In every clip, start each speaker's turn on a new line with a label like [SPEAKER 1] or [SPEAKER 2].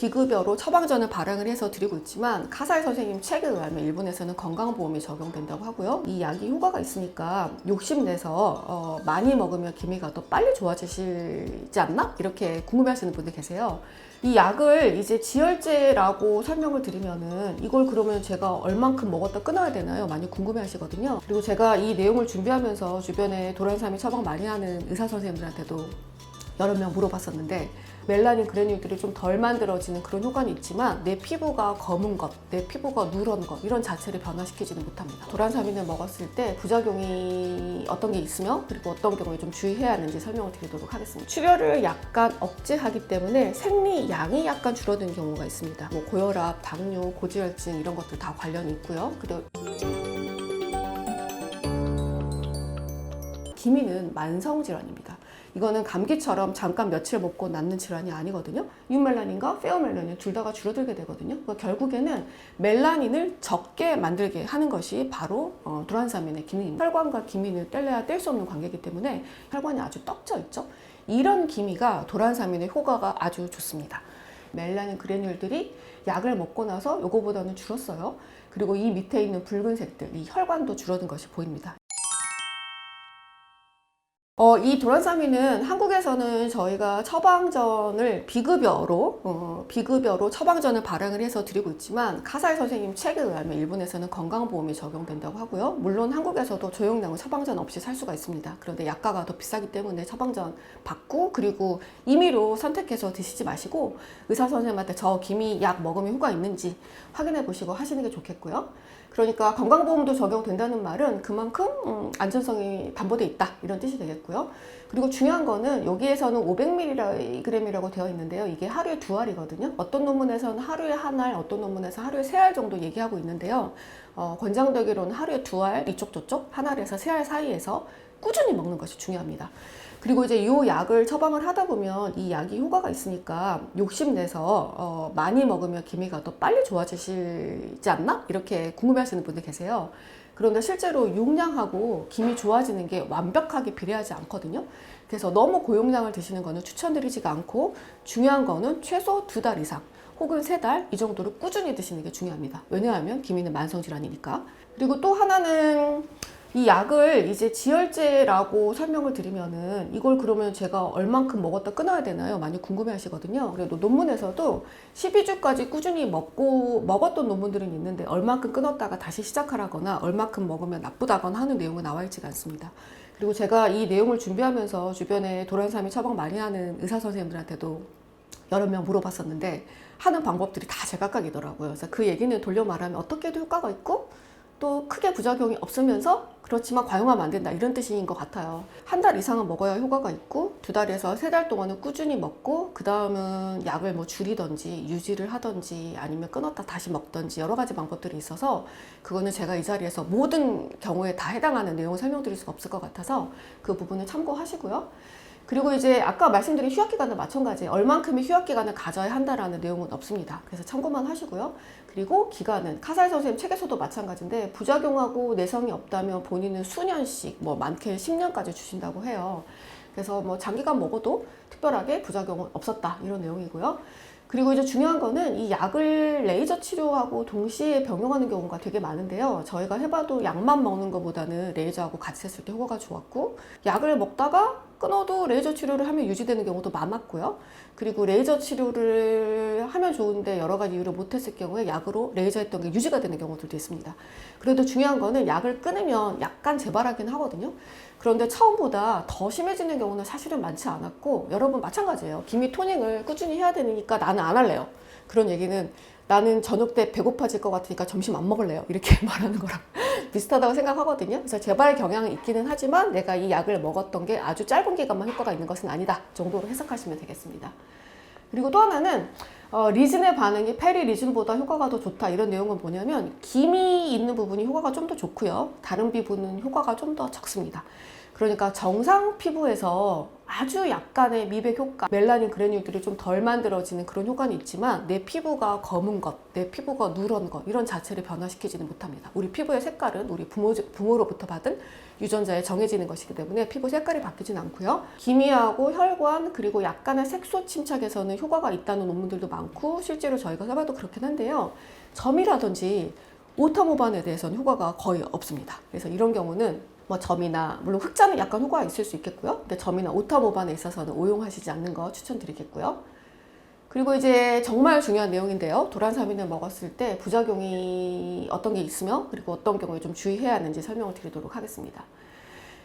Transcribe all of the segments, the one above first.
[SPEAKER 1] 비급여로 처방전을 발행을 해서 드리고 있지만 카사이 선생님 책에 의하면 일본에서는 건강보험이 적용된다고 하고요. 이 약이 효과가 있으니까 욕심내서 어, 많이 먹으면 기미가 더 빨리 좋아지시지 않나? 이렇게 궁금해하시는 분들 계세요. 이 약을 이제 지혈제라고 설명을 드리면은 이걸 그러면 제가 얼만큼 먹었다 끊어야 되나요? 많이 궁금해 하시거든요. 그리고 제가 이 내용을 준비하면서 주변에 도란삼이 처방 많이 하는 의사 선생님들한테도 여러 명 물어봤었는데 멜라닌 그래놀들이 좀 덜 만들어지는 그런 효과는 있지만 내 피부가 검은 것, 내 피부가 누런 것 이런 자체를 변화시키지는 못합니다. 도란사민을 먹었을 때 부작용이 어떤 게 있으며 그리고 어떤 경우에 좀 주의해야 하는지 설명을 드리도록 하겠습니다. 출혈을 약간 억제하기 때문에 생리 양이 약간 줄어드는 경우가 있습니다. 뭐 고혈압, 당뇨, 고지혈증 이런 것들 다 관련이 있고요. 그리고 기미는 만성 질환입니다. 이거는 감기처럼 잠깐 며칠 먹고 낫는 질환이 아니거든요. 유멜라닌과 페어멜라닌 둘 다가 줄어들게 되거든요. 그러니까 결국에는 멜라닌을 적게 만들게 하는 것이 바로 어, 도란사민의 기능입니다. 혈관과 기민을 뗄래야 뗄 수 없는 관계이기 때문에 혈관이 아주 떡져 있죠. 이런 기미가 도란사민의 효과가 아주 좋습니다. 멜라닌 그래놀들이 약을 먹고 나서 요거보다는 줄었어요. 그리고 이 밑에 있는 붉은색들, 이 혈관도 줄어든 것이 보입니다. 어, 이 도란사미는 한국에서는 저희가 처방전을 비급여로 어, 비급여로 처방전을 발행을 해서 드리고 있지만 카사이 선생님 책에 의하면 일본에서는 건강보험이 적용된다고 하고요. 물론 한국에서도 조용량은 처방전 없이 살 수가 있습니다. 그런데 약가가 더 비싸기 때문에 처방전 받고 그리고 임의로 선택해서 드시지 마시고 의사 선생님한테 저 기미 약 먹으면 효과 있는지 확인해 보시고 하시는 게 좋겠고요. 그러니까 건강보험도 적용된다는 말은 그만큼 음, 안전성이 담보돼 있다 이런 뜻이 되겠고요. 그리고 중요한 거는 여기에서는 500mg이라고 되어 있는데요. 이게 하루에 두 알이거든요. 어떤 논문에서는 하루에 한 알, 어떤 논문에서 하루에 세 알 정도 얘기하고 있는데요. 어, 권장되기로는 하루에 두 알, 이쪽 저쪽 한 알에서 세 알 사이에서 꾸준히 먹는 것이 중요합니다. 그리고 이제 이 약을 처방을 하다 보면 이 약이 효과가 있으니까 욕심내서 어, 많이 먹으면 기미가 더 빨리 좋아지시지 않나? 이렇게 궁금해하시는 분들 계세요. 그런데 실제로 용량하고 김이 좋아지는 게 완벽하게 비례하지 않거든요. 그래서 너무 고용량을 드시는 거는 추천드리지가 않고 중요한 거는 최소 두 달 이상 혹은 세 달 이 정도로 꾸준히 드시는 게 중요합니다. 왜냐하면 기미는 만성 질환이니까. 그리고 또 하나는 이 약을 이제 지혈제라고 설명을 드리면은 이걸 그러면 제가 얼만큼 먹었다 끊어야 되나요? 많이 궁금해 하시거든요. 그래도 논문에서도 12주까지 꾸준히 먹고 먹었던 논문들은 있는데 얼만큼 끊었다가 다시 시작하라거나 얼만큼 먹으면 나쁘다거나 하는 내용은 나와 있지가 않습니다. 그리고 제가 이 내용을 준비하면서 주변에 도란삼이 처방 많이 하는 의사 선생님들한테도 여러 명 물어봤었는데 하는 방법들이 다 제각각이더라고요. 그래서 그 얘기는 돌려 말하면 어떻게 해도 효과가 있고 또 크게 부작용이 없으면서 그렇지만 과용하면 안 된다 이런 뜻인 것 같아요. 한 달 이상은 먹어야 효과가 있고 두 달에서 세 달 동안은 꾸준히 먹고 그 다음은 약을 뭐 줄이던지 유지를 하던지 아니면 끊었다 다시 먹던지 여러 가지 방법들이 있어서 그거는 제가 이 자리에서 모든 경우에 다 해당하는 내용을 설명드릴 수가 없을 것 같아서 그 부분을 참고하시고요. 그리고 이제 아까 말씀드린 휴학 기간도 마찬가지예요. 얼만큼의 휴학 기간을 가져야 한다라는 내용은 없습니다. 그래서 참고만 하시고요. 그리고 기간은 카사이 선생님 책에서도 마찬가지인데 부작용하고 내성이 없다면 본인은 수년씩 뭐 많게 10년까지 주신다고 해요. 그래서 뭐 장기간 먹어도 특별하게 부작용은 없었다 이런 내용이고요. 그리고 이제 중요한 거는 이 약을 레이저 치료하고 동시에 병용하는 경우가 되게 많은데요. 저희가 해봐도 약만 먹는 것보다는 레이저하고 같이 했을 때 효과가 좋았고, 약을 먹다가 끊어도 레이저 치료를 하면 유지되는 경우도 많았고요. 그리고 레이저 치료를 하면 좋은데 여러 가지 이유로 못했을 경우에 약으로 레이저 했던 게 유지가 되는 경우들도 있습니다. 그래도 중요한 거는 약을 끊으면 약간 재발하긴 하거든요. 그런데 처음보다 더 심해지는 경우는 사실은 많지 않았고 여러분 마찬가지예요. 기미 토닝을 꾸준히 해야 되니까 나는 안 할래요. 그런 얘기는 나는 저녁 때 배고파질 것 같으니까 점심 안 먹을래요. 이렇게 말하는 거랑 비슷하다고 생각하거든요. 그래서 재발 경향은 있기는 하지만 내가 이 약을 먹었던 게 아주 짧은 기간만 효과가 있는 것은 아니다 정도로 해석하시면 되겠습니다. 그리고 또 하나는 어, 리즌의 반응이 페리 리즌보다 효과가 더 좋다 이런 내용은 뭐냐면 김이 있는 부분이 효과가 좀 더 좋고요. 다른 부분은 효과가 좀 더 적습니다. 그러니까 정상 피부에서 아주 약간의 미백 효과, 멜라닌 그래뉼들이 좀 덜 만들어지는 그런 효과는 있지만 내 피부가 검은 것, 내 피부가 누런 것 이런 자체를 변화시키지는 못합니다. 우리 피부의 색깔은 우리 부모, 부모로부터 받은 유전자에 정해지는 것이기 때문에 피부 색깔이 바뀌진 않고요. 기미하고 혈관 그리고 약간의 색소 침착에서는 효과가 있다는 논문들도 많고 실제로 저희가 써봐도 그렇긴 한데요. 점이라든지 오타모반에 대해서는 효과가 거의 없습니다. 그래서 이런 경우는 뭐 점이나 물론 흑자는 약간 효과가 있을 수 있겠고요. 근데 점이나 오타모반에 있어서는 오용하시지 않는 거 추천드리겠고요. 그리고 이제 정말 중요한 내용인데요. 도란사민을 먹었을 때 부작용이 어떤 게 있으며 그리고 어떤 경우에 좀 주의해야 하는지 설명을 드리도록 하겠습니다.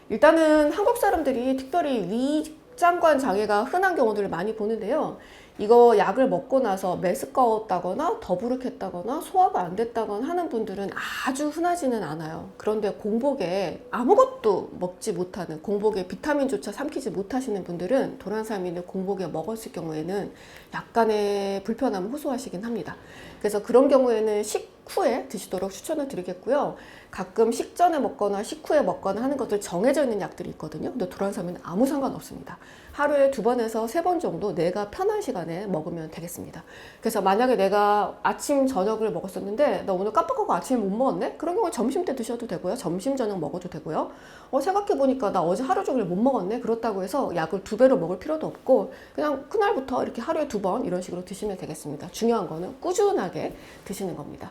[SPEAKER 1] 일단은 한국 사람들이 특별히 위 장관 장애가 흔한 경우들을 많이 보는데요. 이거 약을 먹고 나서 메스꺼웠다거나 더부룩했다거나 소화가 안 됐다거나 하는 분들은 아주 흔하지는 않아요. 그런데 공복에 아무것도 먹지 못하는 공복에 비타민조차 삼키지 못하시는 분들은 도란사민을 공복에 먹었을 경우에는 약간의 불편함을 호소하시긴 합니다. 그래서 그런 경우에는 식후에 드시도록 추천을 드리겠고요. 가끔 식전에 먹거나 식후에 먹거나 하는 것들 정해져 있는 약들이 있거든요. 근데 도란사민은 아무 상관없습니다. 하루에 두 번에서 세 번 정도 내가 편한 시간에 먹으면 되겠습니다. 그래서 만약에 내가 아침 저녁을 먹었었는데 나 오늘 깜빡하고 아침에 못 먹었네? 그런 경우 점심 때 드셔도 되고요. 점심 저녁 먹어도 되고요. 어, 생각해 보니까 나 어제 하루 종일 못 먹었네. 그렇다고 해서 약을 두 배로 먹을 필요도 없고 그냥 그날부터 이렇게 하루에 두 번 이런 식으로 드시면 되겠습니다. 중요한 거는 꾸준하게 드시는 겁니다.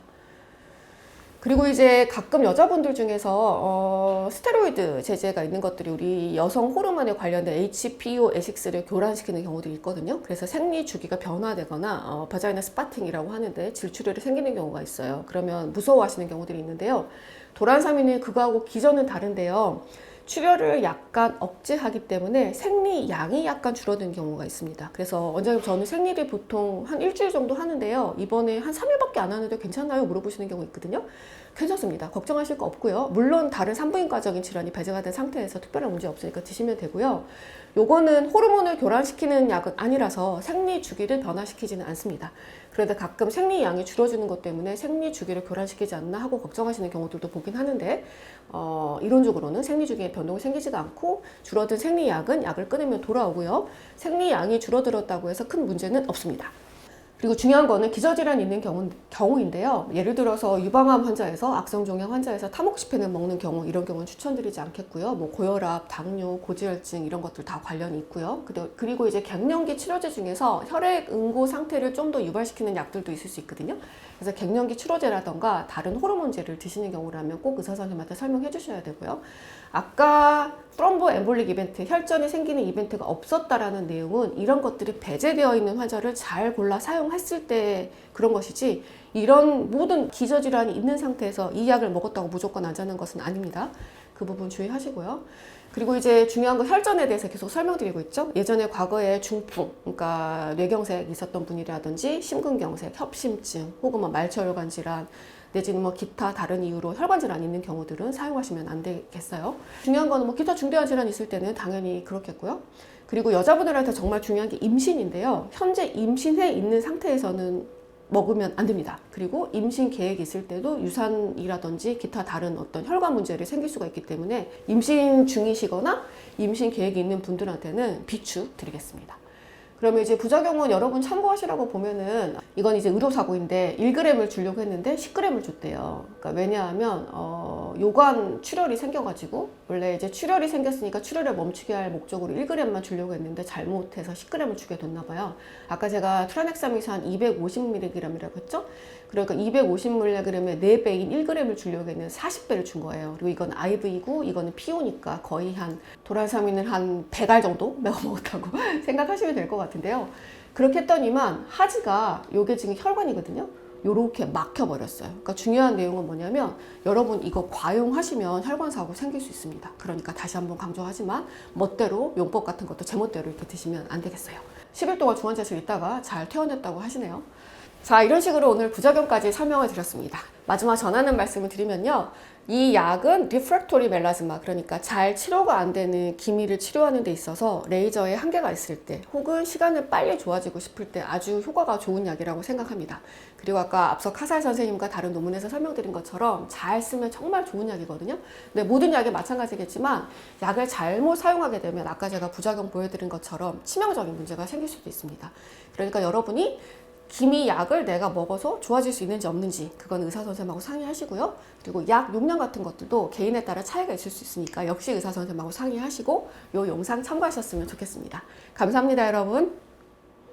[SPEAKER 1] 그리고 이제 가끔 여자분들 중에서 어, 스테로이드 제제가 있는 것들이 우리 여성 호르몬에 관련된 HPO 에식스를 교란시키는 경우들이 있거든요. 그래서 생리 주기가 변화되거나 어, 바자이나 스파팅이라고 하는데 질출혈이 생기는 경우가 있어요. 그러면 무서워하시는 경우들이 있는데요. 도란사민은 그거하고 기전은 다른데요. 출혈을 약간 억제하기 때문에 생리 양이 약간 줄어드는 경우가 있습니다. 그래서 원장님 저는 생리를 보통 한 일주일 정도 하는데요. 이번에 한 3일밖에 안 하는데 괜찮나요? 물어보시는 경우 있거든요. 괜찮습니다. 걱정하실 거 없고요. 물론 다른 산부인과적인 질환이 배제가 된 상태에서 특별한 문제 없으니까 드시면 되고요. 요거는 호르몬을 교란시키는 약은 아니라서 생리 주기를 변화시키지는 않습니다. 그런데 가끔 생리 양이 줄어드는 것 때문에 생리 주기를 교란시키지 않나 하고 걱정하시는 경우들도 보긴 하는데 어, 이론적으로는 생리 주기에 변동이 생기지가 않고 줄어든 생리 약은 약을 끊으면 돌아오고요. 생리 양이 줄어들었다고 해서 큰 문제는 없습니다. 그리고 중요한 거는 기저질환이 있는 경우, 경우인데요. 예를 들어서 유방암 환자에서 악성종양 환자에서 타모크시펜을 먹는 경우 이런 경우는 추천드리지 않겠고요. 뭐 고혈압, 당뇨, 고지혈증 이런 것들 다 관련이 있고요. 그리고- 그리고 이제 갱년기 치료제 중에서 혈액 응고 상태를 좀 더 유발시키는 약들도 있을 수 있거든요. 그래서 갱년기 치료제라던가 다른 호르몬제를 드시는 경우라면 꼭 의사 선생님한테 설명해 주셔야 되고요. 아까 트롬보 엠볼릭 이벤트, 혈전이 생기는 이벤트가 없었다라는 내용은 이런 것들이 배제되어 있는 환자를 잘 골라 사용 했을 때 그런 것이지 이런 모든 기저질환이 있는 상태에서 이 약을 먹었다고 무조건 안 자는 것은 아닙니다. 그 부분 주의하시고요. 그리고 이제 중요한 건 혈전에 대해서 계속 설명드리고 있죠. 예전에 과거에 중풍, 그러니까 뇌경색 있었던 분이라든지 심근경색, 협심증, 혹은 뭐 말초혈관 질환, 내지는 뭐 기타 다른 이유로 혈관 질환이 있는 경우들은 사용하시면 안 되겠어요. 중요한 거는 뭐 기타 중대한 질환이 있을 때는 당연히 그렇겠고요. 그리고 여자분들한테 정말 중요한 게 임신인데요. 현재 임신해 있는 상태에서는 먹으면 안 됩니다. 그리고 임신 계획이 있을 때도 유산이라든지 기타 다른 어떤 혈관 문제를 생길 수가 있기 때문에 임신 중이시거나 임신 계획이 있는 분들한테는 비추 드리겠습니다. 그러면 이제 부작용은 여러분 참고하시라고 보면은 이건 이제 의료사고인데 1g을 주려고 했는데 10g을 줬대요. 그러니까 왜냐하면 어, 요관 출혈이 생겨가지고 원래 이제 출혈이 생겼으니까 출혈을 멈추게 할 목적으로 1g만 주려고 했는데 잘못해서 10g을 주게 됐나 봐요. 아까 제가 트라넥사미산 250mg이라고 했죠? 그러니까 250mg의 4배인 1g을 주려고 했는데 40배를 준 거예요. 그리고 이건 IV고 이거는 PO니까 거의 한 도란사민을 한 100알 정도 내가 먹었다고 생각하시면 될 것 같 은데요. 그렇게 했더니만 하지가 요게 지금 혈관이거든요. 요렇게 막혀버렸어요. 그러니까 중요한 내용은 뭐냐면 여러분 이거 과용하시면 혈관 사고 생길 수 있습니다. 그러니까 다시 한번 강조하지만 멋대로 용법 같은 것도 제멋대로 이렇게 드시면 안 되겠어요. 10일 동안 중환자실 있다가 잘 퇴원했다고 하시네요. 자, 이런 식으로 오늘 부작용까지 설명을 드렸습니다. 마지막 전하는 말씀을 드리면요. 이 약은 리프랙토리 멜라즈마, 그러니까 잘 치료가 안 되는 기미를 치료하는 데 있어서 레이저에 한계가 있을 때 혹은 시간을 빨리 좋아지고 싶을 때 아주 효과가 좋은 약이라고 생각합니다. 그리고 아까 앞서 카살 선생님과 다른 논문에서 설명드린 것처럼 잘 쓰면 정말 좋은 약이거든요. 근데 모든 약이 마찬가지겠지만 약을 잘못 사용하게 되면 아까 제가 부작용 보여드린 것처럼 치명적인 문제가 생길 수도 있습니다. 그러니까 여러분이 기미 약을 내가 먹어서 좋아질 수 있는지 없는지 그건 의사 선생님하고 상의하시고요. 그리고 약 용량 같은 것들도 개인에 따라 차이가 있을 수 있으니까 역시 의사 선생님하고 상의하시고 이 영상 참고하셨으면 좋겠습니다. 감사합니다, 여러분.